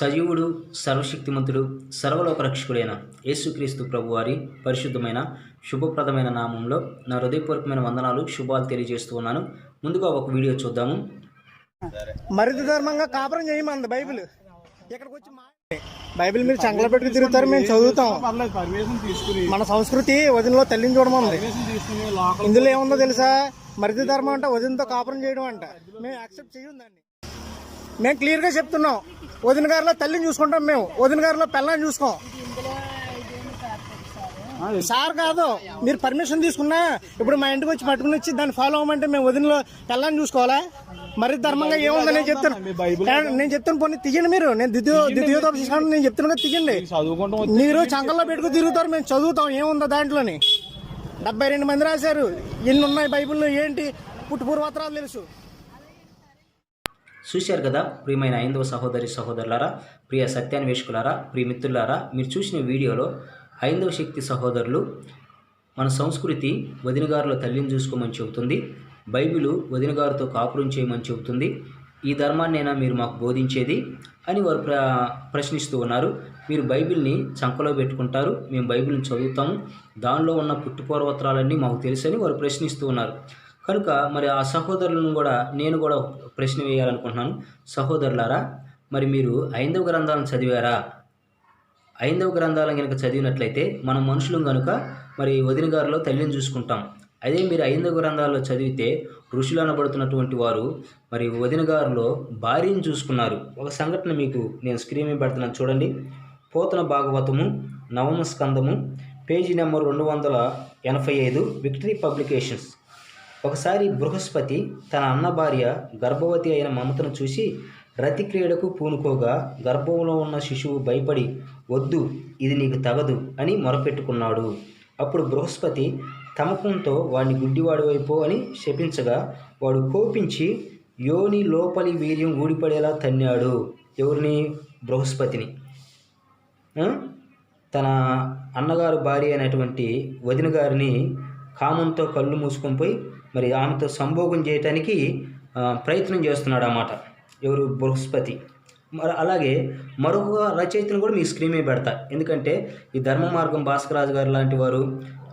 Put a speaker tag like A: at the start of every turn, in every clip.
A: సజీవుడు సర్వశక్తిమంతుడు సర్వలోకరక్షకుడైన యేసుక్రీస్తు ప్రభువారి పరిశుద్ధమైన శుభప్రదమైన నామంలో నా హృదయపూర్వకమైన వందనాలు శుభాలు తెలియజేస్తూ ఉన్నాను. ముందుగా ఒక వీడియో చూద్దాము.
B: మరిది ధర్మంగా కాపురం చేయమంది బైబిల్. ఇక్కడికి వచ్చి బైబిల్ మీరు చంగల పెట్టుకు తిరుగుతారు మేము చదువుతాం. మన సంస్కృతి వదినలో తల్లిని చూడమంది. ఇందులో ఏముందో తెలుసా? మరిది ధర్మం అంటే వదినతో కాపురం చేయడం అంట. మేము యాక్సెప్ట్ చేయం దాన్ని. మేము క్లియర్గా చెప్తున్నాం. వదిన గారిలో తల్లిని చూసుకుంటాం మేము. వదిన గారిలో పిల్లని చూసుకోం. సార్ కాదు మీరు పర్మిషన్ తీసుకున్నా ఇప్పుడు మా ఇంటికి వచ్చి పట్టుకుని వచ్చి దాన్ని ఫాలో అవ్వమంటే మేము వదినలో పిల్లని చూసుకోవాలా? మరి ధర్మంగా ఏముందో? నేను చెప్తాను నేను చెప్తాను పోనీ తీయండి మీరు. నేను ద్వితీయ ద్వితీయోపదేశం నేను చెప్తున్నా తీయండి. మీరు చంకల్లో పెట్టుకుని తిరుగుతారు మేము చదువుతాం. ఏముందో దాంట్లోని? డెబ్బై రెండు మంది రాశారు. ఎన్ని ఉన్నాయి బైబిల్లో ఏంటి? పుట్టు పూర్వత్రాలు తెలుసు.
A: చూశారు కదా ప్రియమైన ఐందవ సహోదరి సహోదరులారా ప్రియ సత్యాన్వేషకులారా ప్రియ మిత్రులారా మీరు చూసిన వీడియోలో ఐందవ శక్తి సహోదరులు మన సంస్కృతి వదినగారుల తల్లిని చూసుకోమని చెబుతుంది బైబిలు వదినగారితో కాపురం చేయమని చెబుతుంది ఈ ధర్మాన్నైనా మీరు మాకు బోధించేది అని వారు ప్ర ప్రశ్నిస్తూ ఉన్నారు. మీరు బైబిల్ని చంకలో పెట్టుకుంటారు మేము బైబిల్ని చదువుతాము దానిలో ఉన్న పుట్టుపూర్వత్రాలన్నీ మాకు తెలుసని వారు ప్రశ్నిస్తూ ఉన్నారు. కనుక మరి ఆ సహోదరులను కూడా నేను కూడా ప్రశ్న వేయాలనుకుంటున్నాను. సహోదరులారా మరి మీరు ఐందవ గ్రంథాలను చదివారా? ఐందవ గ్రంథాలను కనుక చదివినట్లయితే మనం మనుషులు కనుక మరి వదిన గారిలో తల్లిని చూసుకుంటాం. అదే మీరు ఐందవ గ్రంథాల్లో చదివితే ఋషులు అనబడుతున్నటువంటి వారు మరి వదిన గారిలో భార్యను చూసుకున్నారు. ఒక సంఘటన మీకు నేను స్క్రీన్ మీద పెడుతున్నాను. చూడండి. పోతన భాగవతము నవమ స్కందము పేజీ నెంబర్ రెండు వందల ఎనభై ఐదు విక్టరీ పబ్లికేషన్స్. ఒకసారి బృహస్పతి తన అన్న భార్య గర్భవతి అయిన మమతను చూసి రతి క్రీడకు పూనుకోగా గర్భంలో ఉన్న శిశువు భయపడి వద్దు ఇది నీకు తగదు అని మొరపెట్టుకున్నాడు. అప్పుడు బృహస్పతి తమకంతో వాడిని గుడ్డివాడి వైపు అని శపించగా వాడు కోపించి యోని లోపలి వీర్యం ఊడిపడేలా తన్నాడు ఎవరిని? బృహస్పతిని. తన అన్నగారు భార్య అయినటువంటి వదిన గారిని కామంతో కళ్ళు మూసుకొని పోయి మరి ఆమెతో సంభోగం చేయటానికి ప్రయత్నం చేస్తున్నాడు అన్నమాట ఎవరు? బృహస్పతి. మరి అలాగే మరొక రచయితను కూడా మీ స్క్రీన్ మీద పెడతా. ఎందుకంటే ఈ ధర్మ మార్గం భాస్కరాజు గారు లాంటి వారు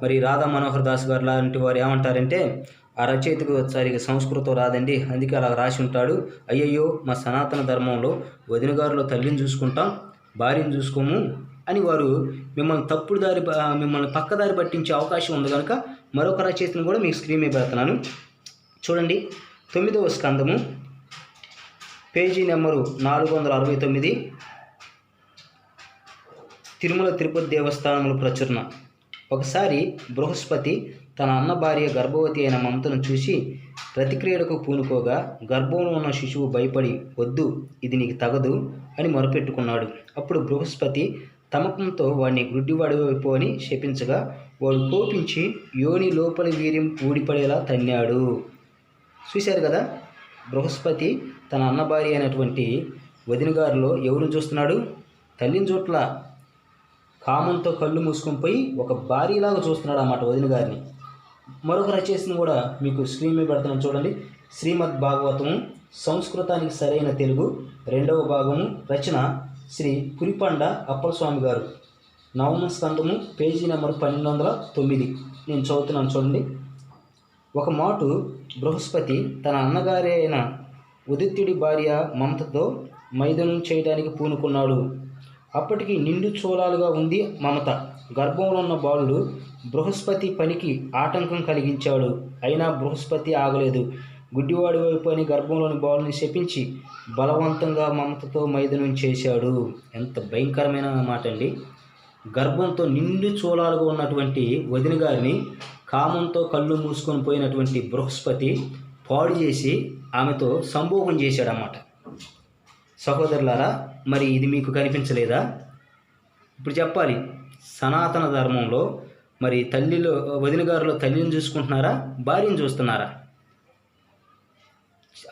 A: మరి రాధా మనోహర్ దాస్ గారు లాంటి వారు ఏమంటారంటే ఆ రచయితకు సరిగా సంస్కృతం రాదండి. అందుకే అలా రాసి ఉంటాడు. అయ్యయ్యో మా సనాతన ధర్మంలో వదిన గారిలో తల్లిని చూసుకుంటాం భార్యను చూసుకోము అని వారు మిమ్మల్ని తప్పుడు దారి మిమ్మల్ని పక్కదారి పట్టించే అవకాశం ఉంది కనుక మరొక రచయితను కూడా మీకు స్క్రీన్ మీద పెడుతున్నాను. చూడండి. తొమ్మిదవ స్కందము. పేజీ నెంబరు నాలుగు వందల అరవై తొమ్మిది. తిరుమల తిరుపతి దేవస్థానముల ప్రచురణ. ఒకసారి బృహస్పతి తన అన్న భార్య గర్భవతి అయిన మమతను చూసి ప్రతిక్రియలకు పూనుకోగా గర్భంలో ఉన్న శిశువు భయపడి వద్దు ఇది నీకు తగదు అని మొరపెట్టుకున్నాడు. అప్పుడు బృహస్పతి తమకంతో వాడిని గుడ్డివాడి వైపు అని శపించగా వాడు కోపించి యోని లోపలి వీర్యం ఊడిపడేలా తన్నాడు. చూశారు కదా? బృహస్పతి తన అన్న భార్య అయినటువంటి వదినగారిలో ఎవరిని చూస్తున్నాడు? తల్లిని చోట్ల కామంతో కళ్ళు మూసుకొని పోయి ఒక భార్యలాగా చూస్తున్నాడు అన్నమాట వదిన గారిని మరొక రచయితను కూడా మీకు స్క్రీన్ మీద పెడుతున్నాను చూడండి. శ్రీమద్ భాగవతము సంస్కృతానికి సరైన తెలుగు రెండవ భాగము రచన శ్రీ పురిపండ అప్పలస్వామి గారు. నవమ స్కందము పేజీ నెంబర్ పన్నెండు వందల తొమ్మిది. నేను చదువుతున్నాను చూడండి. ఒక మాటు బృహస్పతి తన అన్నగారి అయిన ఉదిత్యుడి భార్య మమతతో మైదనం చేయడానికి పూనుకున్నాడు. అప్పటికి నిండు చోళాలుగా ఉంది మమత. గర్భంలో ఉన్న బాలుడు బృహస్పతి పనికి ఆటంకం కలిగించాడు. అయినా బృహస్పతి ఆగలేదు. గుడ్డివాడి వైపు అని గర్భంలోని బాలుని శపించి బలవంతంగా మమతతో మైదనం చేశాడు. ఎంత భయంకరమైన మాట అండి గర్భంతో నిండు చూలాలుగా ఉన్నటువంటి వదిన గారిని కామంతో కళ్ళు మూసుకొని పోయినటువంటి బృహస్పతి పాడు చేసి ఆమెతో సంభోగం చేశాడన్నమాట. సహోదరులారా మరి ఇది మీకు కనిపించలేదా? ఇప్పుడు చెప్పాలి సనాతన ధర్మంలో మరి తల్లిలో వదిన గారిలో తల్లిని చూసుకుంటున్నారా భార్యను చూస్తున్నారా?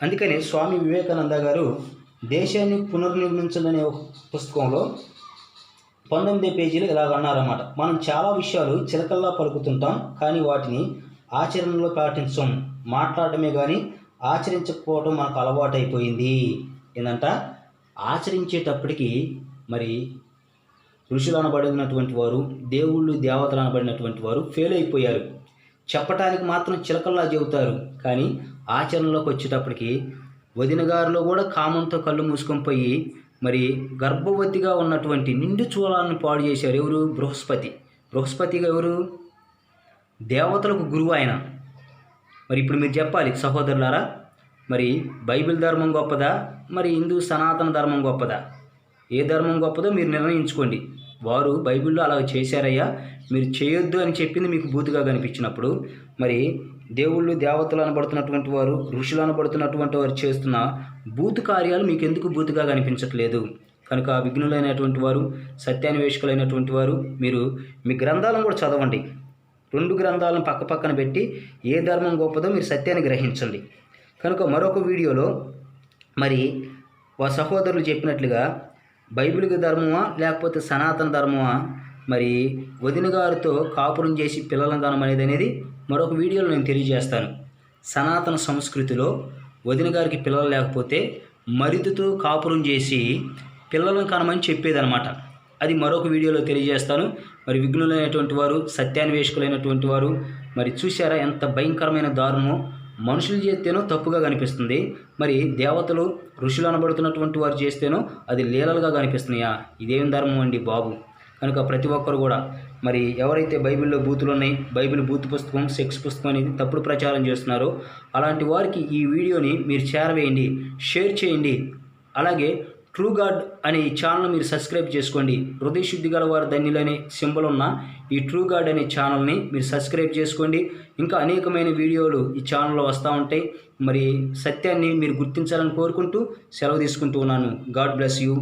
A: అందుకని స్వామి వివేకానంద గారు దేశాన్ని పునర్నిర్మించాలనే ఒక పుస్తకంలో పంతొమ్మిది పేజీలు ఇలాగ అన్నారన్నమాట. మనం చాలా విషయాలు చిలకల్లా పలుకుతుంటాం కానీ వాటిని ఆచరణలో పాటించం. మాట్లాడటమే కానీ ఆచరించకపోవడం మనకు అలవాటైపోయింది ఏంటంట ఆచరించేటప్పటికి మరి ఋషులు అనబడినటువంటి వారు దేవుళ్ళు దేవతలు అనబడినటువంటి వారు ఫెయిల్ అయిపోయారు చెప్పటానికి మాత్రం చిలకల్లా చెబుతారు. కానీ ఆచరణలోకి వచ్చేటప్పటికి వదినగారిలో కూడా కామంతో కళ్ళు మూసుకొని పోయి మరి గర్భవతిగా ఉన్నటువంటి నిండు చూలాలను పాడు చేశారు ఎవరు? బృహస్పతి. బృహస్పతిగా ఎవరు? దేవతలకు గురువు ఆయన. మరి ఇప్పుడు మీరు చెప్పాలి సహోదరులారా మరి బైబిల్ ధర్మం గొప్పదా? మరి హిందూ సనాతన ధర్మం గొప్పదా? ఏ ధర్మం గొప్పదో మీరు నిర్ణయించుకోండి. వారు బైబిల్లో అలా చేశారయ్యా మీరు చేయొద్దు అని చెప్పింది మీకు బూతుగా కనిపించినప్పుడు మరి దేవుళ్ళు దేవతలు అనబడుతున్నటువంటి వారు ఋషులు అనబడుతున్నటువంటి వారు చేస్తున్న బూతు కార్యాలు మీకు ఎందుకు బూతుగా కనిపించట్లేదు? కనుక విఘ్నులైనటువంటి వారు సత్యాన్వేషకులైనటువంటి వారు మీరు మీ గ్రంథాలను కూడా చదవండి. రెండు గ్రంథాలను పక్క పక్కన పెట్టి ఏ ధర్మం గొప్పదో మీరు సత్యాన్ని గ్రహించండి. కనుక మరొక వీడియోలో మరి వా సహోదరులు చెప్పినట్లుగా బైబిల్కి ధర్మమా లేకపోతే సనాతన ధర్మమా? మరి వదిన గారితో కాపురం చేసి పిల్లలను కనమనేది అనేది మరొక వీడియోలో నేను తెలియజేస్తాను. సనాతన సంస్కృతిలో వదిన గారికి పిల్లలు లేకపోతే మరిదితో కాపురం చేసి పిల్లలను కనమని చెప్పేదనమాట అది మరొక వీడియోలో తెలియజేస్తాను. మరి విఘ్నులైనటువంటి వారు సత్యాన్వేషకులైనటువంటి వారు మరి చూశారా ఎంత భయంకరమైన దారుణమో? మనుషులు చేస్తేనో తప్పుగా కనిపిస్తుంది. మరి దేవతలు ఋషులు అనబడుతున్నటువంటి వారు చేస్తేనో అది లీలలుగా కనిపిస్తున్నాయా? ఇదేం ధర్మం అండి బాబు? కనుక ప్రతి ఒక్కరు కూడా మరి ఎవరైతే బైబిల్లో బూతులు ఉన్నాయి బైబిల్ బూత్ పుస్తకం సెక్స్ పుస్తకం అనేది తప్పుడు ప్రచారం చేస్తున్నారో అలాంటి వారికి ఈ వీడియోని మీరు చేరవేయండి షేర్ చేయండి. అలాగే ట్రూ గాడ్ అనే ఈ ఛానల్ మీరు సబ్స్క్రైబ్ చేసుకోండి. హృదయ శుద్ధి గల వారి ధన్యులనే సింబల్ ఉన్న ఈ ట్రూ గాడ్ అనే ఛానల్ని మీరు సబ్స్క్రైబ్ చేసుకోండి. ఇంకా అనేకమైన వీడియోలు ఈ ఛానల్లో వస్తూ ఉంటాయి. మరి సత్యాన్ని మీరు గుర్తించాలని కోరుకుంటూ సెలవు తీసుకుంటూ ఉన్నాను. God bless you.